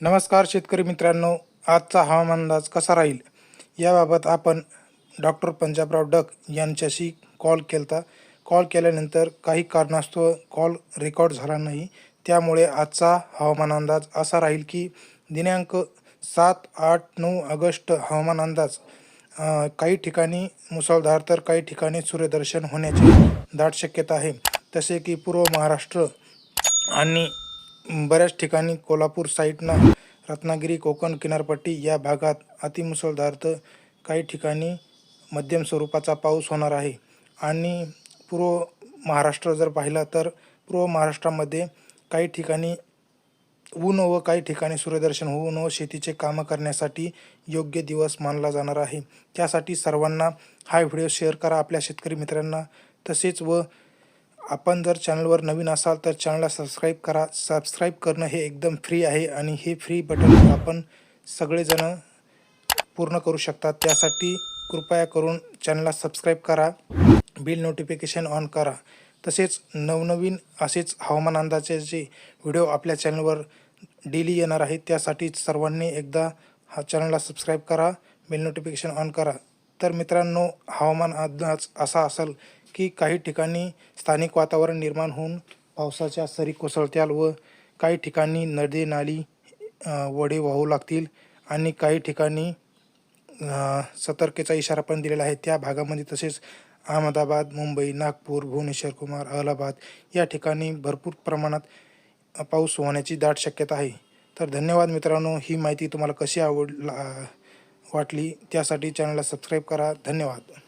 नमस्कार शेतकरी मित्रांनो आजचा हवामान अंदाज कसा राहील? याबाबत आपण डॉक्टर पंजाबराव डक यांच्याशी कॉल केलता. कॉल केल्यानंतर काही कारणास्तव कॉल रेकॉर्ड झाला नाही. त्यामुळे आजचा हवामान अंदाज असा राहील की दिनांक सात आठ नऊ ऑगस्ट हवामान अंदाज काही ठिकाणी मुसळधार तर काही ठिकाणी सूर्यदर्शन होण्याची दाट शक्यता आहे. तसे की पूर्व महाराष्ट्र आणि बऱ्याच ठिकाणी कोल्हापूर साईडनं रत्नागिरी कोकण किनारपट्टी या भागात अतिमुसळधार तर काही ठिकाणी मध्यम स्वरूपाचा पाऊस होणार आहे. आणि पूर्व महाराष्ट्र जर पाहिला तर पूर्व महाराष्ट्रामध्ये काही ठिकाणी ऊन व काही ठिकाणी सूर्यदर्शन होऊन व शेतीचे कामं करण्यासाठी योग्य दिवस मानला जाणार आहे. त्यासाठी सर्वांना हा व्हिडिओ शेअर करा. आपल्या शेतकरी मित्रांना तसेच व आपण जर चॅनलवर नवीन असाल तर चॅनलला सबस्क्राईब करा. सबस्क्राईब करणं हे एकदम फ्री आहे आणि हे फ्री बटन आपण सगळेजण पूर्ण करू शकतात. त्यासाठी कृपया करून चॅनलला सबस्क्राईब करा. बिल नोटिफिकेशन ऑन करा. तसेच नवनवीन असेच हवामान अंदाजाचे व्हिडिओ आपल्या चॅनलवर डेली येणार आहेत त्यासाठी सर्वांनी एकदा हा चॅनलला सबस्क्राईब करा. बेल नोटिफिकेशन ऑन करा. तर मित्रांनो हवामान अंदाज असा असेल की काही ठिकाणी स्थानिक वातावरण निर्माण होऊन पावसाच्या सरी कोसळत्याल व काही ठिकाणी नदी नाली वडे वाहू लागतील आणि काही ठिकाणी सतर्केचा सतर्कतेचा इशारा पण दिलेला आहे. त्या भागामध्ये तसेच अहमदाबाद मुंबई नागपूर भुवनेश्वर कुमार अलाहाबाद या ठिकाणी भरपूर प्रमाणात पाऊस होण्याची दाट शक्यता आहे. तर धन्यवाद मित्रांनो. ही माहिती तुम्हाला कशी आवडला वाटली त्यासाठी चॅनलला सबस्क्राईब करा. धन्यवाद.